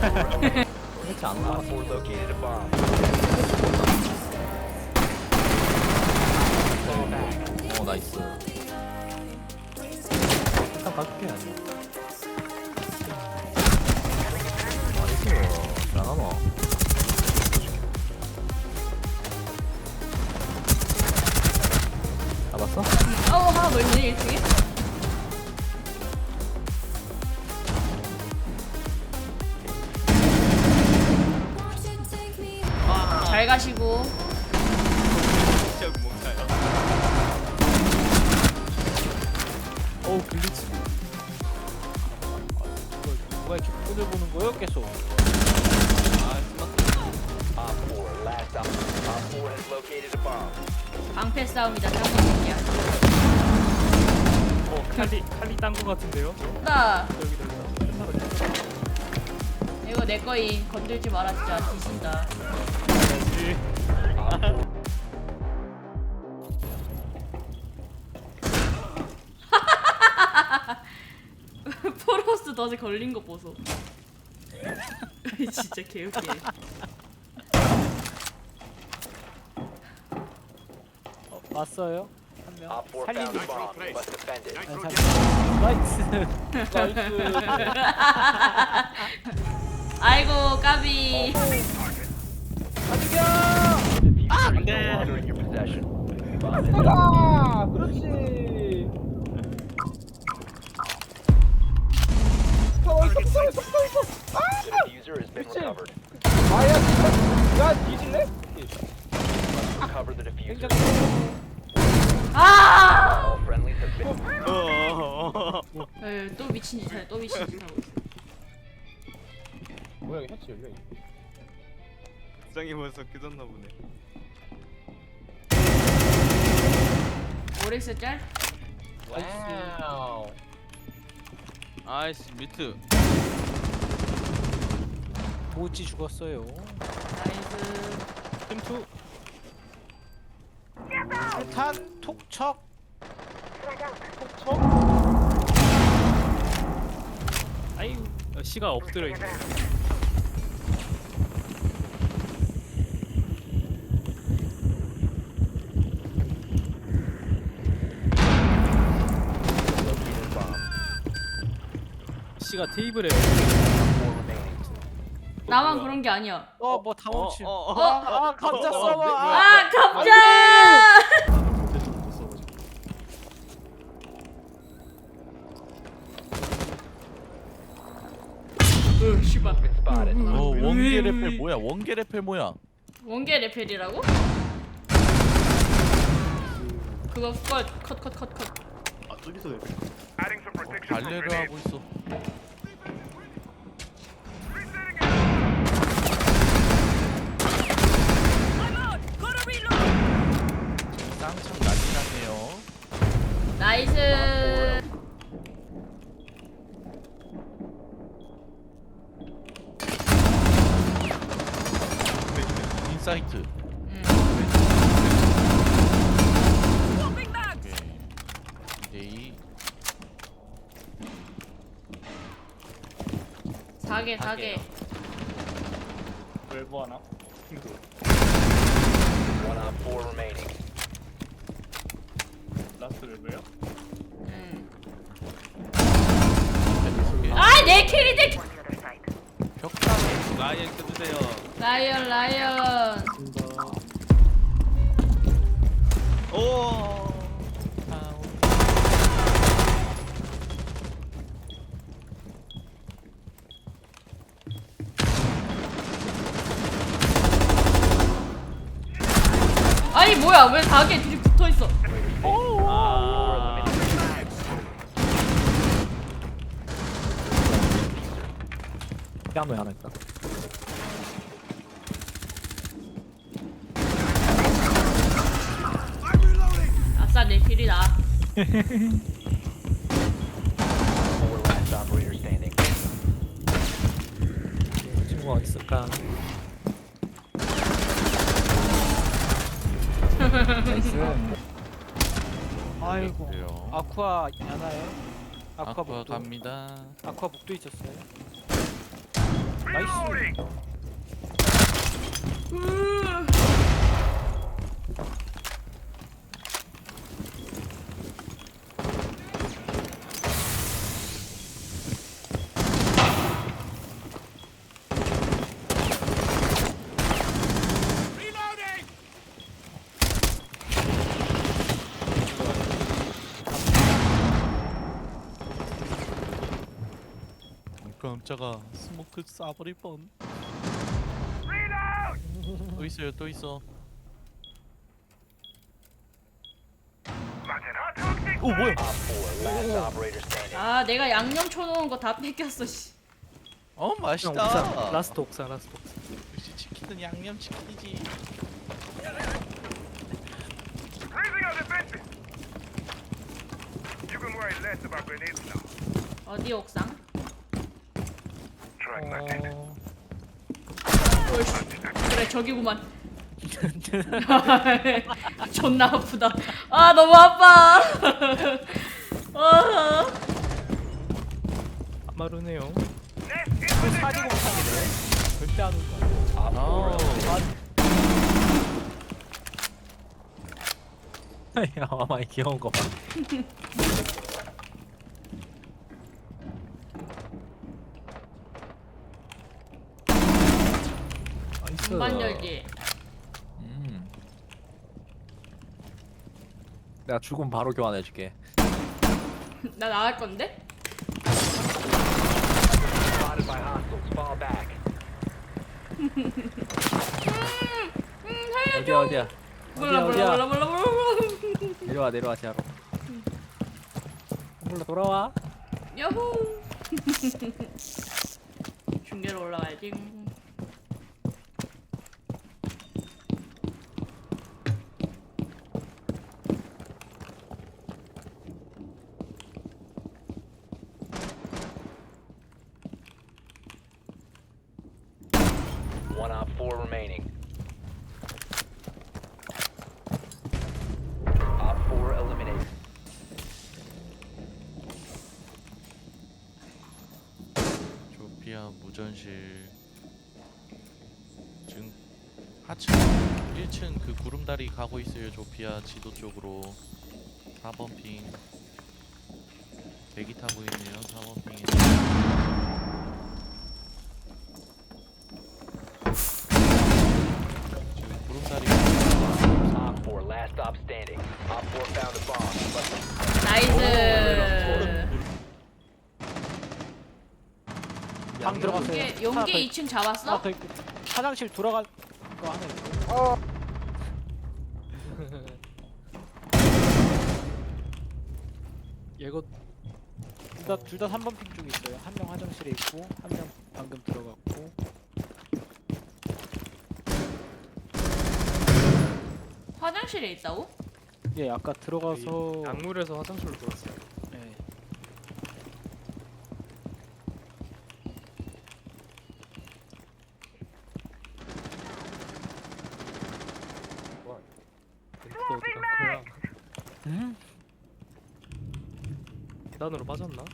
그렇지 않나? Op 4 located a bomb. 어 나이스 일단 가줄게 아니 나 has located a bomb. 방패 싸움이다 짱새끼야. 어 칼리 칼리 딴거 같은데요? 나 여기다 여기다 이거 내 거임. 건들지 마라 진짜. 뒤진다. Op 4 포로스 덫에 걸린 거 보소 진짜 개웃기네 어, 왔어요 한 명 Op 4 살리는 found a bomb. You must defend it. 나이스 나이스 아이고 까비 Diffuser is no longer in your possession. Bomb is 아 그렇지 The diffuser has been recovered. 아야 야 뒤질래? Recover the diffuser. 아 All friendlies have been. 에이, 또 미친 짓 하네 또 미친 짓 하고 있어 뭐야 이거 해치 있네 부장이 벌써 깨졌나 보네. 오렉스 짤? 와우 아이씨 미트. 모찌 죽었어요. 나이스. 템투. 탈탄 톡척. 톡척 아이고 어, 시가 엎드려 있네 시가 테이블에. 나만 그런 게 아니야 어뭐 다운치 어, 어, 어? 아 감자 써봐 아, 아 감자 으 씨발 Been spotted. 어 원개 음. 레펠 뭐야? 원개 레펠 뭐야? 원개 레펠이라고? 그거 컷 컷 컷 컷 컷 발레를 하고 있어. 쌍창 난리 났네요. 나이스 인사이트. 음. 오케이. 4개 4개 웰버 하나 One op 4 remaining. 라스트 웰버요? 음. 오케이. 아내 킬인데 벽장. 라이언 켜주세요. 라이언 라이언 뭐야? 왜 가게 둘이 붙어 있어? 아. 피아노에 하나 있다 아싸 내 킬이다 나이스 아이고 그래요. 아쿠아 하나요? 아쿠아 아쿠아 복도 갑니다. 아쿠아 복도 있었어요 나이스. 깜짝아 스모크 쏴버릴 뻔. 또 있어요 또 있어. 오 뭐야? Op 4, last operator standing. 아 내가 양념 쳐놓은 거 다 뺏겼어 씨. 어 형 옥상. 맛있다. 라스트 옥상 라스트 옥상. 역시 치킨은 양념 치킨이지. Raising our defenses. You can worry less about grenades now. 어디 옥상? 어. 어이씨. 그래 저기구만. 존나 아프다. 아 너무 아파. 아. Nest in position. 절대 안4아 야, 아마이 귀여운 거 봐. 나이스. 금반 열기. 음. 내가 죽으면 바로 교환해줄게. 나 나갈 건데? spotted by hostiles. Fall back. 어디야 어디야? 몰라 어디야 몰라 어디야? 몰라 몰라 몰라. 내려와 내려와 지하로. 몰라 돌아와. 야호. 중계로 올라가야지. One Op 4 remaining. Op 4 eliminated. 무전실. 지금 하층 1층 그 구름다리 가고 있어요 조피아 지도 쪽으로 4번 핑. 대기 타고 있네요 4번 핑에. 지금 구름다리 Op 4, last stop standing. Op 4 found a bomb. Must 나이스. 방 들어갔어요. 용계 용계 2층 잡았어? 아, 그 화장실 돌아간 거 하나 있고. 어. 얘거 둘다 둘다 3번 핑 쪽에 있어요. 한 명 화장실에 있고 한 명 방금 들어갔고. 화장실에 있다고? 예, 아까 들어가서 약물에서 화장실로 들어왔어요. 예. 또 어디 간 거야? 응? 계단으로 빠졌나?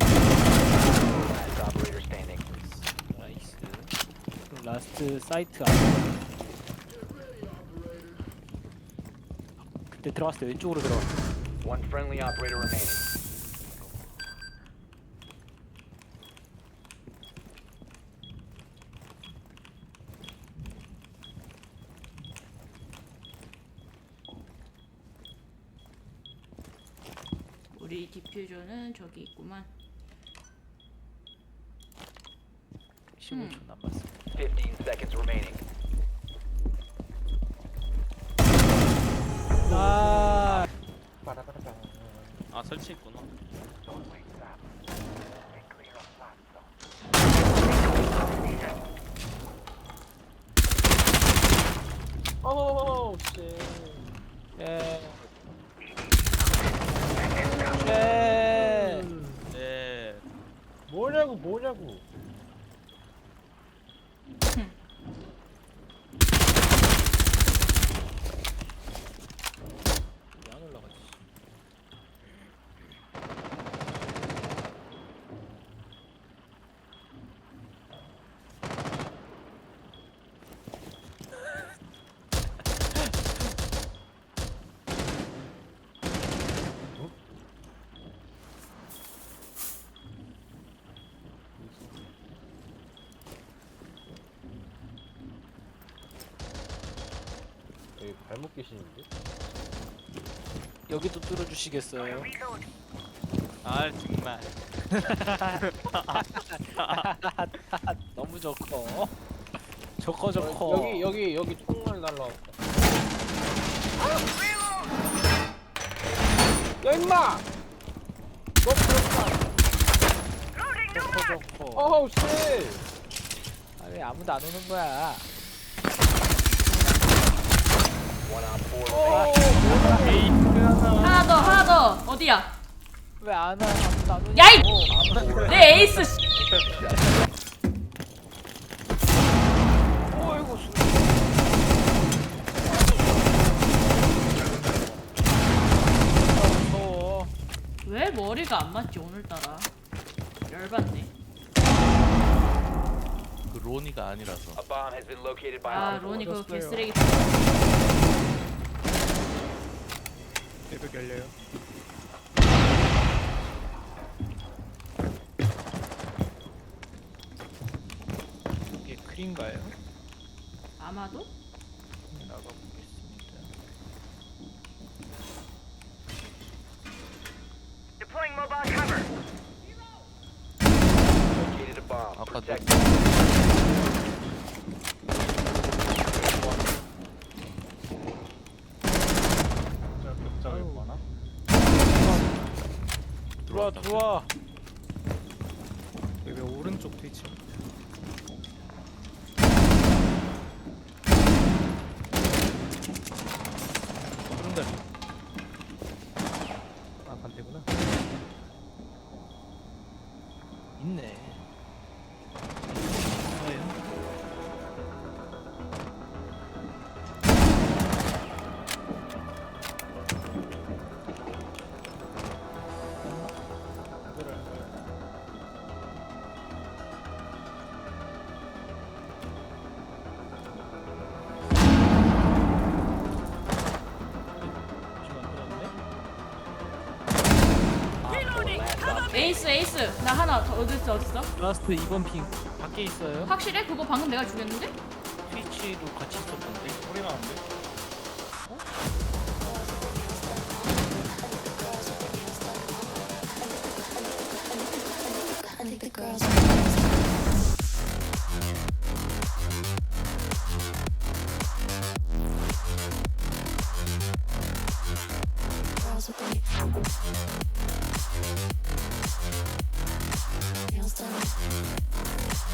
last operator standing. 나이스. 라스트 사이트 안에. 그때 들어갔을 때 왼쪽으로 들어갔어. One friendly operator remaining. 우리 디퓨저는 저기 있구만. 15초 남았어. 15 seconds remaining. 아, 아 설치했구나. 오, 씨. 예. 예. 네. 뭐냐고, 여기 발목 귀신인데? 여기도 뚫어주시겠어요? 아 정말 너무 좋고 좋고 좋고 여기 여기 여기 총알 날라왔다. 야 임마! 너 그렇다. 좋고 좋고 어우 씨! 아, 왜 아무도 안 오는 거야 One on four 어, remaining. 하나 더 하나 더 어디야? 왜안 와? 야이! 내 에이스 씨. 어이구 수- 아, 무서워 왜 머리가 안 맞지 오늘따라 열받네 그 로니가 아니라서 A bomb has been located by 아. 로니 그거 어졌어요. 개쓰레기 깨벽 열려요. 이게 클인가요? 아마도? 나가보겠습니다 Deploying mobile cover. Located a bomb. 아까 Protect 너 들어와 들어와 여기 오른쪽 트위치. 구름다 에이스 에이스 나 하나 더 어딨어 어딨어? 라스트 2번 핑 밖에 있어요? 확실해? 그거 방금 내가 죽였는데? 트위치도 같이 있었던데 소리 나는데?